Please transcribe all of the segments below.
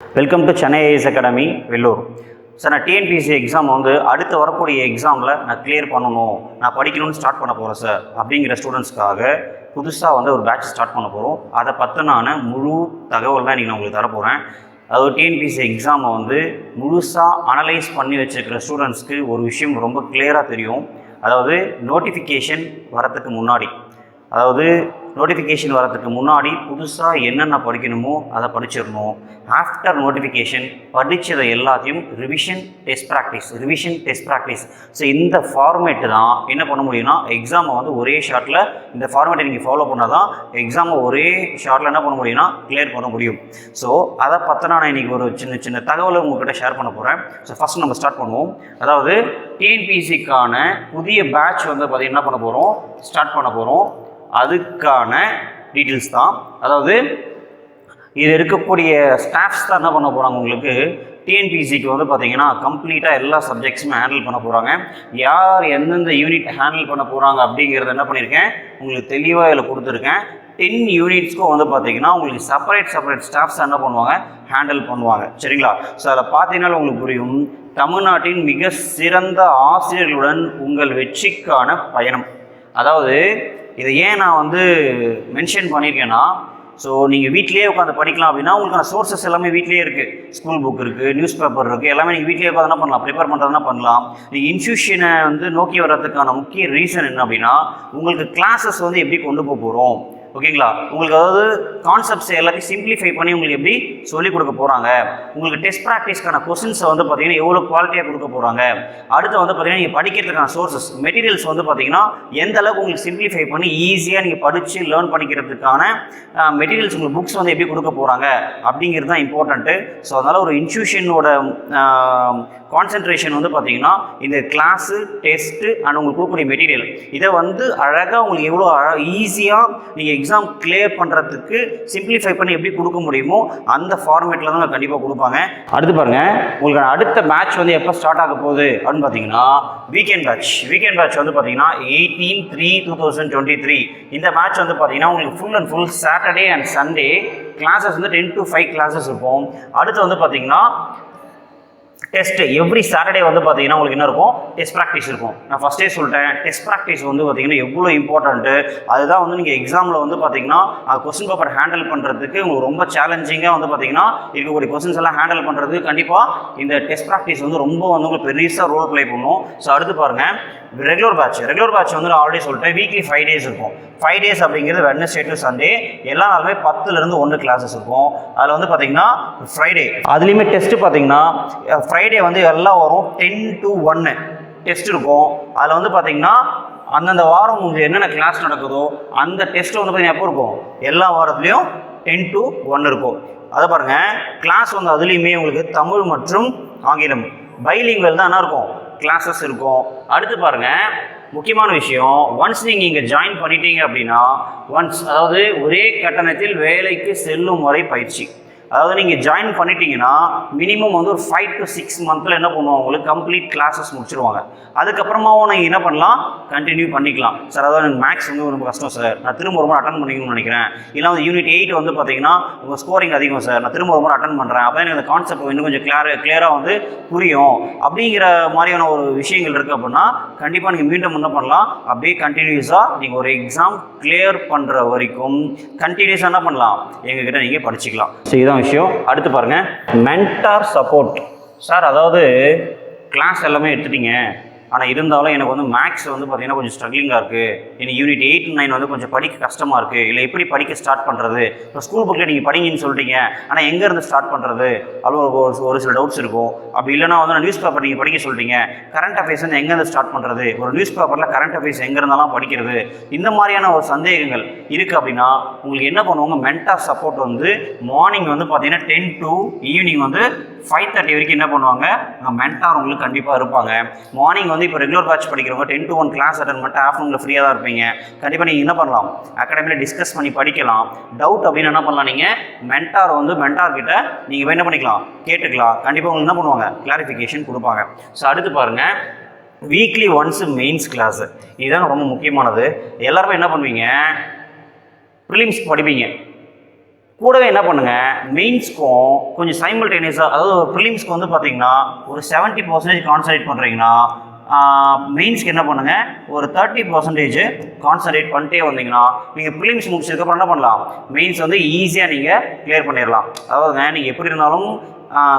Welcome to Chennai IAS academy Vellore sir நான் TNPSC exam வந்து அடுத்து வரக்கூடிய எக்ஸாமில் நான் கிளியர் பண்ணணும். நான் படிக்கணும்னு ஸ்டார்ட் பண்ண போகிறேன் சார் அப்படிங்கிற ஸ்டூடெண்ட்ஸ்க்காக புதுசாக வந்து ஒரு பேட்ச் ஸ்டார்ட் பண்ண போகிறோம் அதை பற்றினான முழு தகவல் தான் இன்றைக்கி நான் உங்களுக்கு தரப்போகிறேன் அதாவது டிஎன்பிசி எக்ஸாமை வந்து முழுசாக அனலைஸ் பண்ணி வச்சுருக்கிற ஸ்டூடெண்ட்ஸ்க்கு ஒரு விஷயம் ரொம்ப கிளியராக தெரியும். அதாவது நோட்டிஃபிகேஷன் வரத்துக்கு முன்னாடி. அதாவது நோட்டிஃபிகேஷன் வரதுக்கு முன்னாடி புதுசாக என்னென்ன படிக்கணுமோ அதை படிச்சிடணும். ஆஃப்டர் நோட்டிஃபிகேஷன் படித்ததை எல்லாத்தையும் revision test practice revision test practice so இந்த ஃபார்மேட்டு தான் என்ன பண்ண முடியும்னா எக்ஸாமை வந்து ஒரே ஷார்ட்டில் இந்த ஃபார்மேட்டை நீங்கள் ஃபாலோ பண்ணால் தான் எக்ஸாமை ஒரே ஷார்ட்டில் என்ன பண்ண முடியும்னா கிளியர் பண்ண முடியும். ஸோ அதை பற்றின நான் இன்றைக்கி ஒரு சின்ன சின்ன தகவலை உங்கள்கிட்ட ஷேர் பண்ண போகிறேன் ஸோ ஃபஸ்ட் நம்ம ஸ்டார்ட் பண்ணுவோம். அதாவது டிஎன்பிசிக்கான புதிய பேட்ச் வந்து பார்த்தீங்கன்னா என்ன பண்ண போகிறோம் ஸ்டார்ட் பண்ண போகிறோம் அதுக்கான டீட்டெயில்ஸ் தான். அதாவது இது இருக்கக்கூடிய ஸ்டாஃப்ஸ் தான் என்ன பண்ண போகிறாங்க உங்களுக்கு? டிஎன்பிசிக்கு வந்து பார்த்தீங்கன்னா கம்ப்ளீட்டாக எல்லா சப்ஜெக்ட்ஸுமே ஹேண்டில் பண்ண போகிறாங்க யார் எந்தெந்த யூனிட் ஹேண்டில் பண்ண போகிறாங்க அப்படிங்கிறத என்ன பண்ணியிருக்கேன் உங்களுக்கு தெளிவாக இதில் கொடுத்துருக்கேன். டென் யூனிட்ஸ்க்கும் வந்து பார்த்தீங்கன்னா உங்களுக்கு செப்பரேட் செப்பரேட் ஸ்டாஃப்ஸ் என்ன பண்ணுவாங்க ஹேண்டில் பண்ணுவாங்க. சரிங்களா? ஸோ அதில் பார்த்தீங்கன்னா உங்களுக்கு புரியும். தமிழ்நாட்டின் மிக சிறந்த ஆசிரியர்களுடன் உங்கள் வெற்றிக்கான பயணம். அதாவது இதை ஏன் நான் வந்து மென்ஷன் பண்ணியிருக்கேன்னா ஸோ நீங்கள் வீட்லேயே உட்காந்து படிக்கலாம் அப்படின்னா உங்களுக்கான சோர்சஸ் எல்லாமே வீட்லேயே இருக்குது ஸ்கூல் புக் இருக்குது நியூஸ் பேப்பர் இருக்குது எல்லாமே நீங்கள் வீட்லேயே உட்காந்து என்ன பண்ணலாம் ப்ரிப்பேர் பண்ணுறதுனா பண்ணலாம். நீங்கள் இன்ஸ்டியூஷனை வந்து நோக்கி வர்றதுக்கான முக்கிய ரீசன் என்ன அப்படின்னா உங்களுக்கு கிளாஸஸ் வந்து எப்படி கொண்டு போக போகிறோம் ஓகேங்களா? உங்களுக்கு அதாவது கான்செப்ட்ஸ் எல்லாத்தையும் சிம்பிளிஃபை பண்ணி உங்களுக்கு எப்படி சொல்லிக் கொடுக்க போகிறாங்க உங்களுக்கு டெஸ்ட் ப்ராக்டிஸ்க்கான கொஸ்டின்ஸை வந்து பார்த்தீங்கன்னா எவ்வளோ குவாலிட்டியாக கொடுக்க போகிறாங்க அடுத்து வந்து பார்த்தீங்கன்னா நீங்கள் படிக்கிறதுக்கான சோர்சஸ் மெட்டீரியல்ஸ் வந்து பார்த்தீங்கன்னா எந்த அளவுக்கு உங்களுக்கு சிம்பிளிஃபை பண்ணி ஈஸியாக நீங்கள் படித்து லேர்ன் பண்ணிக்கிறதுக்கான மெட்டீரியல்ஸ் உங்களுக்கு புக்ஸ் வந்து எப்படி கொடுக்க போகிறாங்க அப்படிங்கிறது தான் இம்பார்ட்டண்ட்டு ஸோ அதனால் ஒரு இன்ஸ்டியூஷனோட கான்சென்ட்ரேஷன் வந்து பார்த்தீங்கன்னா இந்த கிளாஸு டெஸ்ட்டு அண்ட் உங்களுக்கு கொடுக்கக்கூடிய மெட்டீரியல் இதை வந்து அழகாக உங்களுக்கு எவ்வளோ அழகாக ஈஸியாக நீங்கள் எக்ஸாம் கிளியர் பண்ணுறதுக்கு சிம்பிளிஃபை பண்ணி எப்படி கொடுக்க முடியுமோ அந்த ஃபார்மேட்டில் தான் கண்டிப்பாக கொடுப்பாங்க. அடுத்து பாருங்கள் உங்களுக்கு அடுத்த மேட்ச் வந்து எப்போ ஸ்டார்ட் ஆக போகுது அப்படின்னு பார்த்தீங்கன்னா வீக்கெண்ட் பேட்ச் வீக்கெண்ட் பேட்ச் வந்து பார்த்தீங்கன்னா eighteen three two thousand twenty three இந்த மேட்ச் வந்து பார்த்தீங்கன்னா உங்களுக்கு full and full Saturday and Sunday classes வந்து டென் டு ஃபைவ் கிளாஸஸ் இருக்கும். அடுத்து வந்து பார்த்தீங்கன்னா டெஸ்ட் எவ்ரி சாட்டர்டே வந்து பார்த்தீங்கன்னா உங்களுக்கு என்ன இருக்கும்? டெஸ்ட் ப்ராக்டிஸ் இருக்கும். நான் ஃபஸ்ட்டே சொல்லிட்டேன். டெஸ்ட் ப்ராக்டிஸ் வந்து பார்த்தீங்கன்னா எவ்வளோ இம்பார்ட்டன்ட்டு அதுதான் வந்து நீங்கள் எக்ஸாமில் வந்து பார்த்தீங்கன்னா கொஸ்டின் பேப்பர் ஹேண்டில் பண்ணுறதுக்கு உங்களுக்கு ரொம்ப சேலஞ்சிங்காக வந்து பார்த்தீங்கன்னா இருக்கக்கூடிய கொஸ்டின்ஸ் எல்லாம் ஹேண்டில் பண்ணுறது கண்டிப்பாக இந்த டெஸ்ட் ப்ராக்டிஸ் வந்து ரொம்ப வந்து உங்களுக்கு பெருசாக ரோல் ப்ளே பண்ணும். ஸோ அடுத்து பாருங்கள் ரெகுலர் பேட்ச் ரெகுலர் பேட்ச் வந்து நான் ஆல்ரெடி சொல்லிட்டேன். வீக்லி ஃபைவ் டேஸ் இருக்கும். ஃபைவ் டேஸ் அப்படிங்கிறது வெட்னஸ்டே டு சண்டே எல்லா நாளுமே பத்துலேருந்து ஒன்று கிளாஸஸ் இருக்கும். அதில் வந்து பார்த்தீங்கன்னா ஃப்ரைடே அதுலேயுமே டெஸ்ட்டு பார்த்தீங்கன்னா ஃப்ரைடே வந்து எல்லாம் வரும் டென் டு ஒன்று டெஸ்ட் இருக்கும். அதில் வந்து பார்த்தீங்கன்னா அந்தந்த வாரம் உங்களுக்கு என்னென்ன கிளாஸ் நடக்குதோ அந்த டெஸ்ட் வந்து பார்த்தீங்கன்னா எப்போ இருக்கும்? எல்லா வாரத்துலேயும் டென் டு ஒன் இருக்கும். அதை பாருங்கள் கிளாஸ் வந்து அதுலேயுமே உங்களுக்கு தமிழ் மற்றும் ஆங்கிலம். பைலிங்குவல் தான் என்ன இருக்கும்? கிளாஸஸ் இருக்கும். அடுத்து பாருங்கள் முக்கியமான விஷயம் ஒன்ஸ் நீங்கள் இங்கே ஜாயின் பண்ணிட்டீங்க அப்படின்னா ஒன்ஸ் அதாவது ஒரே கட்டணத்தில் வேலைக்கு செல்லும் முறை பயிற்சி. அதாவது நீங்கள் ஜாயின் பண்ணிட்டீங்கன்னா மினிமம் வந்து ஒரு ஃபைவ் டு சிக்ஸ் மந்தில் என்ன பண்ணுவாங்க உங்களுக்கு கம்ப்ளீட் கிளாஸஸ் முடிச்சிருவாங்க. அதுக்கப்புறமாவும் நீங்கள் என்ன பண்ணலாம்? கண்டினியூ பண்ணிக்கலாம். சார் அதாவது எனக்கு மேக்ஸ் வந்து ரொம்ப கஷ்டம் சார் நான் திரும்ப ஒரு முறை அட்டன் பண்ணிக்கணும்னு நினைக்கிறேன். இல்லை வந்து யூனிட் எயிட் வந்து பார்த்தீங்கன்னா உங்கள் ஸ்கோரிங் அதிகம் சார் நான் திரும்ப ஒரு முறை அட்டன் பண்ணுறேன் அப்போ எனக்கு அந்த கான்செப்ட் இன்னும் கொஞ்சம் கிளியர் கிளியராக வந்து புரியும். அப்படிங்கிற மாதிரியான ஒரு விஷயங்கள் இருக்குது அப்படின்னா கண்டிப்பாக நீங்கள் மீண்டும் என்ன பண்ணலாம்? அப்படியே கண்டினியூஸாக நீங்கள் ஒரு எக்ஸாம் கிளியர் பண்ணுற வரைக்கும் கண்டினியூஸாக என்ன பண்ணலாம்? எங்ககிட்ட நீங்கள் படிச்சுக்கலாம். ஸோ முக்கியமான விஷயம். அடுத்து பாருங்கள் மென்டார் சப்போர்ட் சார் அதாவது கிளாஸ் எல்லாமே எடுத்துட்டீங்க. ஆனால் இருந்தாலும் எனக்கு வந்து மேக்ஸ் வந்து பார்த்தீங்கன்னா கொஞ்சம் ஸ்ட்ரகிளிங்காக இருக்குது எனக்கு யூனிட் எயிட் நைன் வந்து கொஞ்சம் படிக்க கஷ்டமாக இருக்குது இல்லை எப்படி படிக்க ஸ்டார்ட் பண்ணுறது இப்போ ஸ்கூல் புக்கில் நீங்கள் படிங்கன்னு சொல்லிட்டீங்க ஆனால் எங்கேருந்து ஸ்டார்ட் பண்ணுறது அவ்வளோ ஒரு ஒரு சில டவுட்ஸ் இருக்கும். அப்படி இல்லைனா வந்து நியூஸ் பேப்பர் நீங்கள் படிக்க சொல்கிறீங்க கரண்ட் அஃபேர்ஸ் வந்து எங்கேருந்து ஸ்டார்ட் பண்ணுறது ஒரு நியூஸ் பேப்பரில் கரண்ட் அஃபேர்ஸ் எங்கே இருந்தாலும் படிக்கிறது. இந்த மாதிரியான ஒரு சந்தேகங்கள் இருக்குது அப்படின்னா உங்களுக்கு என்ன பண்ணுவாங்க? மென்டா சப்போர்ட் வந்து மார்னிங் வந்து பார்த்தீங்கன்னா டென் டு ஈவினிங் வந்து ஃபைவ் தேர்ட்டி வரைக்கும் என்ன பண்ணுவாங்க? மென்டார் உங்களுக்கு கண்டிப்பாக இருப்பாங்க. மார்னிங் வந்து இப்போ ரெகுலர் பேட்ச் படிக்கிறவங்க ten to one class attend பண்ணிட்டு ஆஃப்டர்நூனில் ஃப்ரீயாக தான் இருப்பீங்க. கண்டிப்பாக நீங்கள் என்ன பண்ணலாம்? அகாடமியில் டிஸ்கஸ் பண்ணி படிக்கலாம். டவுட் அப்படின்னு என்ன பண்ணலாம் நீங்கள் மென்டார் வந்து மென்டார் கிட்ட நீங்கள் என்ன பண்ணிக்கலாம்? கேட்டுக்கலாம். கண்டிப்பாக உங்களுக்கு என்ன பண்ணுவாங்க? கிளாரிஃபிகேஷன் கொடுப்பாங்க. ஸோ அடுத்து பாருங்கள் வீக்லி ஒன்ஸ் மெயின்ஸ் கிளாஸ் இதுதான் ரொம்ப முக்கியமானது. எல்லாருமே என்ன பண்ணுவீங்க? ப்ரிலிம்ஸ் படிப்பீங்க. கூடவே என்ன பண்ணுங்க மெயின்ஸ்க்கும் கொஞ்சம் சைமல்டேனியஸாக அதாவது ஒரு ப்ரிலிம்ஸ்க்கு வந்து பார்த்தீங்கன்னா ஒரு செவன்ட்டி பர்சன்டேஜ் கான்சன்ட்ரேட் பண்ணுறீங்கன்னா மெயின்ஸ்க்கு என்ன பண்ணுங்க ஒரு தேர்ட்டி பர்சன்டேஜ் கான்சன்ட்ரேட் பண்ணிட்டே வந்தீங்கன்னா நீங்கள் ப்ரிலிம்ஸ் முடிச்சதுக்கப்புறம் என்ன பண்ணலாம் மெயின்ஸ் வந்து ஈஸியாக நீங்கள் கிளியர் பண்ணிடலாம் அதாவதுங்க நீங்கள் எப்படி இருந்தாலும்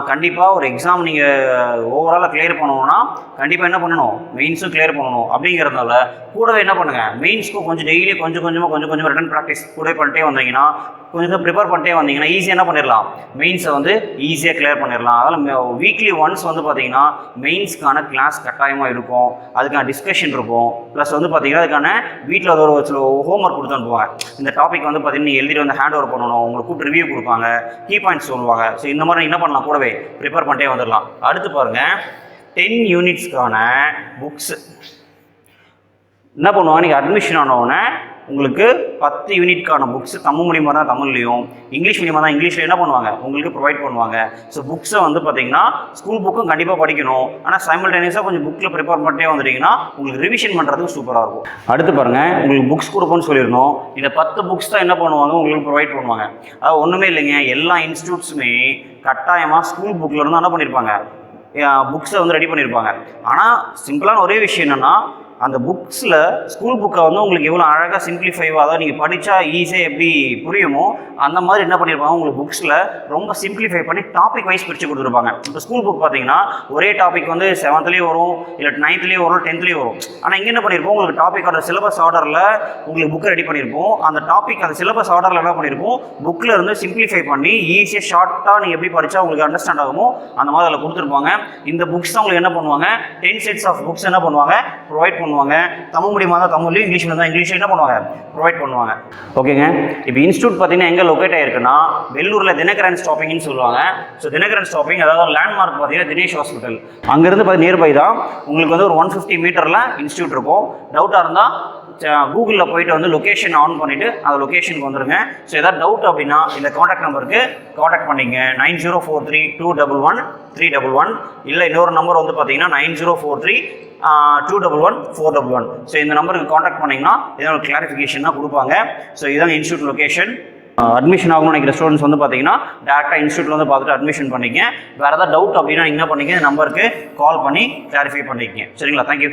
கண்டிப்பாக ஒரு எக்ஸாம் நீங்கள் ஓவராலாக கிளியர் பண்ணணும்னா கண்டிப்பாக என்ன பண்ணணும்? மெயின்ஸும் கிளியர் பண்ணணும். அப்படிங்கிறதுனால கூடவே என்ன பண்ணுங்கள் மெயின்ஸ்க்கும் கொஞ்சம் டெய்லி கொஞ்சம் கொஞ்சமாக கொஞ்சம் கொஞ்சமாக ரிட்டன் ப்ராக்டிஸ் கூட பண்ணிட்டே வந்தீங்கன்னா கொஞ்சம் ப்ரிப்பேர் பண்ணிட்டே வந்தீங்கன்னா ஈஸியாக என்ன பண்ணிடலாம் மெயின்ஸை வந்து ஈஸியாக கிளியர் பண்ணிடலாம் அதில் வீக்லி ஒன்ஸ் வந்து பார்த்தீங்கன்னா மெயின்ஸ்க்கான கிளாஸ் கட்டாயமாக இருக்கும். அதுக்கான டிஸ்கஷன் இருக்கும். ப்ளஸ் வந்து பார்த்தீங்கன்னா அதுக்கான வீட்டில் ஒரு சில ஹோம்ஒர்க் கொடுத்து அனுப்புவாங்க. இந்த டாபிக் வந்து பார்த்தீங்கன்னா எழுதிட்டு வந்து ஹேண்ட் ஓவர் பண்ணணும். உங்களுக்கு கூப்பிட்டு ரிவ்யூ கொடுப்பாங்க. கீ பாயிண்ட்ஸ் சொல்லுவாங்க. ஸோ இந்த மாதிரி என்ன பண்ணலாம்? கூடவே ப்ரிப்பேர் பண்ணிட்டே வந்துடலாம் அடுத்து பாருங்கள் டென் யூனிட்ஸ்க்கான புக்ஸ் என்ன பண்ணுவாங்க? நீங்கள் அட்மிஷன் ஆனவுடனே உங்களுக்கு பத்து யூனிட்கான புக்ஸ் தமிழ் மீடியமாக தான் தமிழ்லையும் இங்கிலீஷ் மீடியமாக தான் இங்கிலீஷில் என்ன பண்ணுவாங்க? உங்களுக்கு ப்ரொவைட் பண்ணுவாங்க. ஸோ புக்ஸை வந்து பார்த்தீங்கன்னா ஸ்கூல் புக்கும் கண்டிப்பாக படிக்கணும். ஆனால் சைமல்டேனியஸாக கொஞ்சம் புக்கில் ப்ரிப்பேர் பண்ணிட்டே வந்துட்டீங்கன்னா உங்களுக்கு ரிவிஷன் பண்ணுறதுக்கு சூப்பராக இருக்கும். அடுத்து பாருங்கள் உங்களுக்கு புக்ஸ் கொடுப்போம்னு சொல்லியிருந்தோம். இந்த பத்து புக்ஸ் தான் என்ன பண்ணுவாங்க? உங்களுக்கு ப்ரொவைட் பண்ணுவாங்க. அது ஒன்றுமே இல்லைங்க. எல்லா இன்ஸ்டியூட்ஸுமே கட்டாயமாக ஸ்கூல் புக்கில் இருந்து என்ன பண்ணியிருப்பாங்க புக்ஸை வந்து ரெடி பண்ணியிருப்பாங்க ஆனால் சிம்பிளான ஒரே விஷயம் என்னென்னா அந்த புக்ஸில் ஸ்கூல் புக்கை வந்து உங்களுக்கு எவ்வளோ அழகாக சிம்பிளிஃபைவாக அதாவது நீங்கள் படித்தா ஈஸியாக எப்படி புரியுமோ அந்த மாதிரி என்ன பண்ணியிருப்பாங்க உங்களுக்கு புக்ஸில் ரொம்ப சிம்பிளிஃபை பண்ணி டாபிக் வைஸ் பிரித்து கொடுத்துருப்பாங்க. இப்போ ஸ்கூல் புக் பார்த்தீங்கன்னா ஒரே டாபிக் வந்து செவன்த்லேயும் வரும் இல்லை நைன்த்லேயும் வரும் டென்த்லேயும் வரும். ஆனால் இங்கே என்ன பண்ணியிருப்போம் உங்களுக்கு டாப்பிக்கோட சிலபஸ் ஆர்டரில் உங்களுக்கு புக்கை ரெடி பண்ணியிருப்போம் அந்த டாபிக் அந்த சிலபஸ் ஆர்டரில் என்ன பண்ணியிருப்போம் புக்கில் இருந்து சிம்பிளிஃபை பண்ணி ஈஸியாக ஷார்ட்டாக நீங்கள் எப்படி படித்தா உங்களுக்கு அண்டர்ஸ்டாண்ட் ஆகுமோ அந்த மாதிரி அதில் கொடுத்துருப்பாங்க. இந்த புக்ஸ் தான் உங்களுக்கு என்ன பண்ணுவாங்க டென் செட்ஸ் ஆஃப் புக்ஸ் என்ன பண்ணுவாங்க ப்ரொவைட் பண்ணுவாங்க. தமிழ் மீடியமாக தான் தமிழ்லையும் இங்கிலீஷ் மீடியம் தான் இங்கிலீஷ் என்ன பண்ணுவாங்க? ப்ரொவைட் பண்ணுவாங்க. ஓகேங்க இப்போ இன்ஸ்டியூட் பார்த்தீங்கன்னா எங்கே லொக்கேட் ஆயிருக்குன்னா வெள்ளூரில் தினகரன் ஸ்டாப்பிங்னு சொல்லுவாங்க. ஸோ தினகரன் ஸ்டாப்பிங் அதாவது லேண்ட்மார்க் பார்த்தீங்கன்னா தினேஷ் ஹாஸ்பிட்டல் அங்கேருந்து பார்த்து நியர்பை தான். உங்களுக்கு வந்து ஒரு ஒன் ஃபிஃப்டி மீட்டரில் இன்ஸ்டியூட் இருக்கும். டவுட்டாக இருந்தால் கூகுளில் uh, போயிட்டு வந்து லொக்கேஷன் ஆன் பண்ணிவிட்டு அந்த லொக்கேஷனுக்கு வந்துடுங்க ஸோ ஏதாவது டவுட் அப்படின்னா இந்த காண்டாக்ட் நம்பருக்கு காண்டாக்ட் பண்ணிங்க. Nine zero four three two double one three double one. இல்லை இன்னொரு நம்பர் வந்து பார்த்தீங்கன்னா nine zero four three two double one four double one. So இந்த நம்பருக்கு காண்டாக்ட் பண்ணிங்கன்னா இதோட கிளாரிஃபிகேஷன் தான் கொடுப்பாங்க. ஸோ இதுதான் இன்ஸ்டியூட் லொக்கேஷன் அட்மிஷன் ஆகணும்னு நினைக்கிற ஸ்டூடெண்ட்ஸ் வந்து பார்த்தீங்கன்னா டேரெக்டாக இன்ஸ்டியூட்டில் வந்து பார்த்துட்டு அட்மிஷன் பண்ணிக்கங்க. வேறு ஏதாவது டவுட் அப்படின்னா நீங்கள் என்ன பண்ணிக்க இந்த நம்பருக்கு கால் பண்ணி கிளாரிஃபை பண்ணிக்கங்க. சரிங்களா? தேங்க்யூ